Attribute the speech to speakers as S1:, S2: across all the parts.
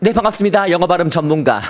S1: 네, 반갑습니다. 영어 발음 전문가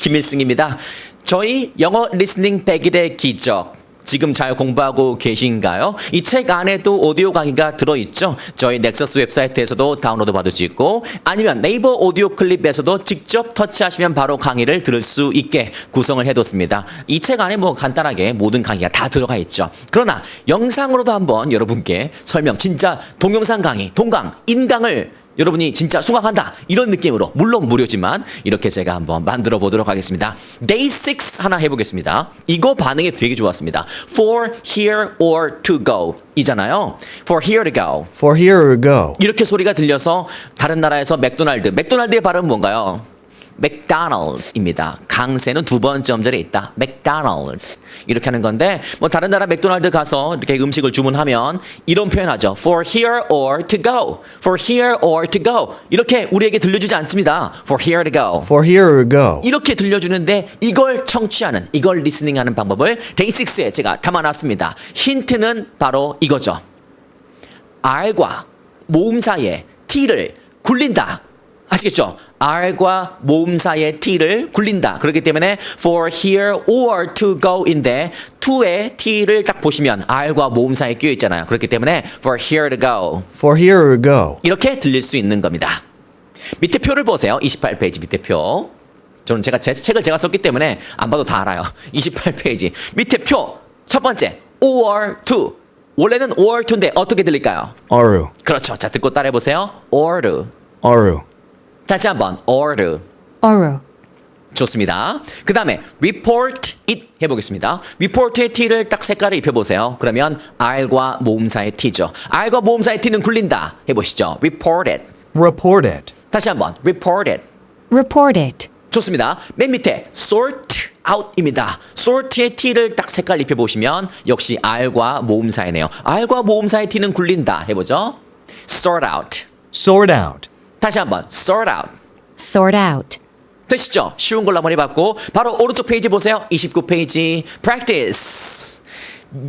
S1: 김일승입니다. 저희 영어 리스닝 100일의 기적. 지금 잘 공부하고 계신가요? 이 책 안에도 오디오 강의가 들어있죠? 저희 넥서스 웹사이트에서도 다운로드 받을 수 있고 아니면 네이버 오디오 클립에서도 직접 터치하시면 바로 강의를 들을 수 있게 구성을 해뒀습니다. 이 책 안에 뭐 간단하게 모든 강의가 다 들어가 있죠. 그러나 영상으로도 한번 여러분께 설명, 진짜 동영상 강의, 동강, 인강을 여러분이 진짜 수강한다 이런 느낌으로 물론 무료지만 이렇게 제가 한번 만들어 보도록 하겠습니다. Day 6 하나 해보겠습니다. 이거 반응이 되게 좋았습니다. For here or to go 이잖아요. For here to go
S2: For here or go.
S1: 이렇게 소리가 들려서 다른 나라에서 맥도날드 맥도날드의 발음 뭔가요? 맥도날드입니다. 강세는 두 번째 음절에 있다. 맥도날드 이렇게 하는 건데 뭐 다른 나라 맥도날드 가서 이렇게 음식을 주문하면 이런 표현하죠. For here or to go. For here or to go. 이렇게 우리에게 들려주지 않습니다. For here to go.
S2: For here or go.
S1: 이렇게 들려주는데 이걸 청취하는 이걸 리스닝하는 방법을 데이식스에 제가 담아놨습니다. 힌트는 바로 이거죠. R과 모음 사이에 T를 굴린다. 아시겠죠? R과 모음 사이에 T를 굴린다. 그렇기 때문에 for here or to go인데 to에 T를 딱 보시면 R과 모음 사이에 끼어 있잖아요. 그렇기 때문에 for here to go
S2: For here or go.
S1: 이렇게 들릴 수 있는 겁니다. 밑에 표를 보세요. 28페이지 밑에 표. 저는 제가 제 책을 제가 썼기 때문에 안 봐도 다 알아요. 28페이지 밑에 표 첫 번째 or to 원래는 or to인데 어떻게 들릴까요?
S2: Aru.
S1: 그렇죠. 자 듣고 따라해 보세요. or to
S2: Aru.
S1: 다시 한번 or to
S3: Oru.
S1: 좋습니다. 그 다음에 report it 해보겠습니다. report의 t를 딱 색깔을 입혀보세요. 그러면 r과 모음사의 t죠. r과 모음사의 t는 굴린다. 해보시죠. report it.
S2: Report it.
S1: 다시 한번 report it.
S3: Report it.
S1: 좋습니다. 맨 밑에 sort out입니다. sort의 t를 딱 색깔 입혀 보시면 역시 r과 모음사이네요. r과 모음사의 t는 굴린다. 해보죠. sort out.
S2: Sort out.
S1: 다시 한번 sort out.
S3: Sort out.
S1: 되시죠? 쉬운 걸로 한번 해봤고 바로 오른쪽 페이지 보세요. 29페이지 practice.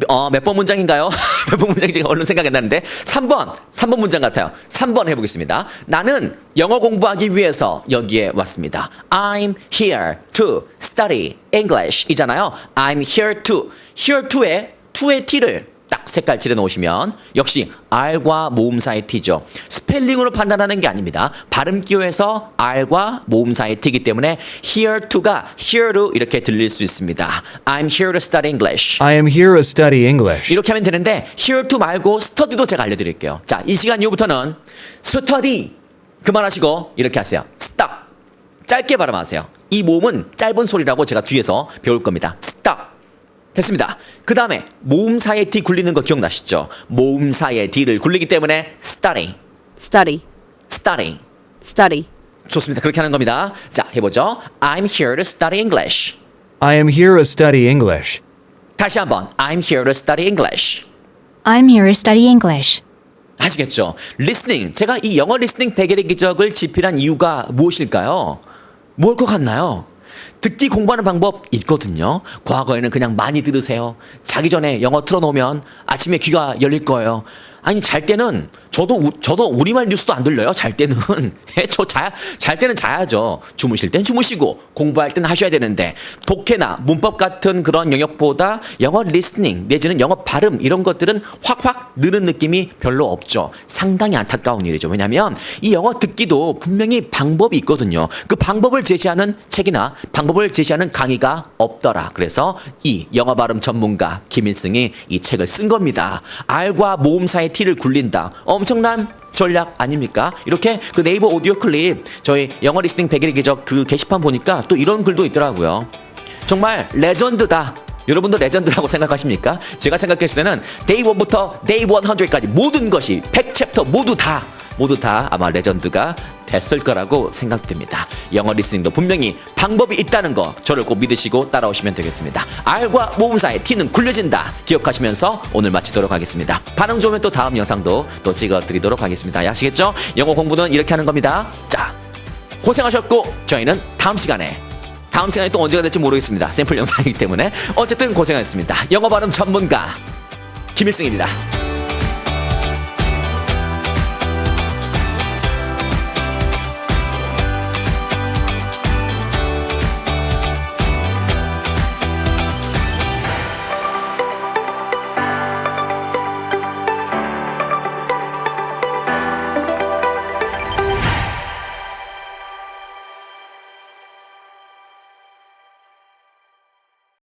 S1: 어, 몇 번 문장인가요? 몇 번 문장인지 얼른 생각이 안 나는데 3번, 3번 문장 같아요. 3번 해보겠습니다. 나는 영어 공부하기 위해서 여기에 왔습니다. I'm here to study English 이잖아요. I'm here to. here to에 to의 t를 딱 색깔 칠해 놓으시면 역시 R과 모음사의 T죠. 스펠링으로 판단하는 게 아닙니다. 발음 기호에서 R과 모음사의 T이기 때문에 here to가 here to 이렇게 들릴 수 있습니다. I'm here to study English.
S2: I am here to study English.
S1: 이렇게 하면 되는데 here to 말고 study도 제가 알려드릴게요. 자, 이 시간 이후부터는 study 그만하시고 이렇게 하세요. stop 짧게 발음하세요. 이 모음은 짧은 소리라고 제가 뒤에서 배울 겁니다. stop 됐습니다. 그 다음에 모음사의 D 굴리는 거 기억나시죠? 모음사의 D를 굴리기 때문에 study,
S4: Study.
S1: study.
S4: Study.
S1: 좋습니다. 그렇게 하는 겁니다. 자, 해보죠. I'm here to study English.
S2: I am here to study English.
S1: 다시 한번. I'm here to study English.
S3: I'm here to study English.
S1: 아시겠죠? 리스닝. 제가 이 영어 리스닝 100일의 기적을 집필한 이유가 무엇일까요? 뭘 것 같나요? 듣기 공부하는 방법 있거든요. 과거에는 그냥 많이 들으세요. 자기 전에 영어 틀어놓으면 아침에 귀가 열릴 거예요. 아니 잘 때는 저도 우- 저도 우리말 뉴스도 안 들려요. 잘 때는 저잘 때는 자야죠. 주무실 땐 주무시고 공부할 땐 하셔야 되는데 독해나 문법 같은 그런 영역보다 영어 리스닝 내지는 영어 발음 이런 것들은 확확 느는 느낌이 별로 없죠. 상당히 안타까운 일이죠. 왜냐하면 이 영어 듣기도 분명히 방법이 있거든요. 그 방법을 제시하는 책이나 방법 을 제시하는 강의가 없더라. 그래서 이 영어 발음 전문가 김일승이 이 책을 쓴 겁니다. R과 모음사의 T를 굴린다. 엄청난 전략 아닙니까? 이렇게 그 네이버 오디오 클립 저희 영어 리스닝 100일의 기적 그 게시판 보니까 또 이런 글도 있더라고요. 정말 레전드다. 여러분도 레전드라고 생각하십니까? 제가 생각했을 때는 데이 1부터 데이 100까지 모든 것이 100챕터 모두 다 모두 다 아마 레전드가 됐을 거라고 생각됩니다. 영어 리스닝도 분명히 방법이 있다는 거 저를 꼭 믿으시고 따라오시면 되겠습니다. R과 모음사의 T는 굴려진다. 기억하시면서 오늘 마치도록 하겠습니다. 반응 좋으면 또 다음 영상도 또 찍어드리도록 하겠습니다. 아시겠죠? 영어 공부는 이렇게 하는 겁니다. 자, 고생하셨고 저희는 다음 시간에 다음 시간에 또 언제가 될지 모르겠습니다. 샘플 영상이기 때문에 어쨌든 고생하셨습니다. 영어 발음 전문가 김일승입니다.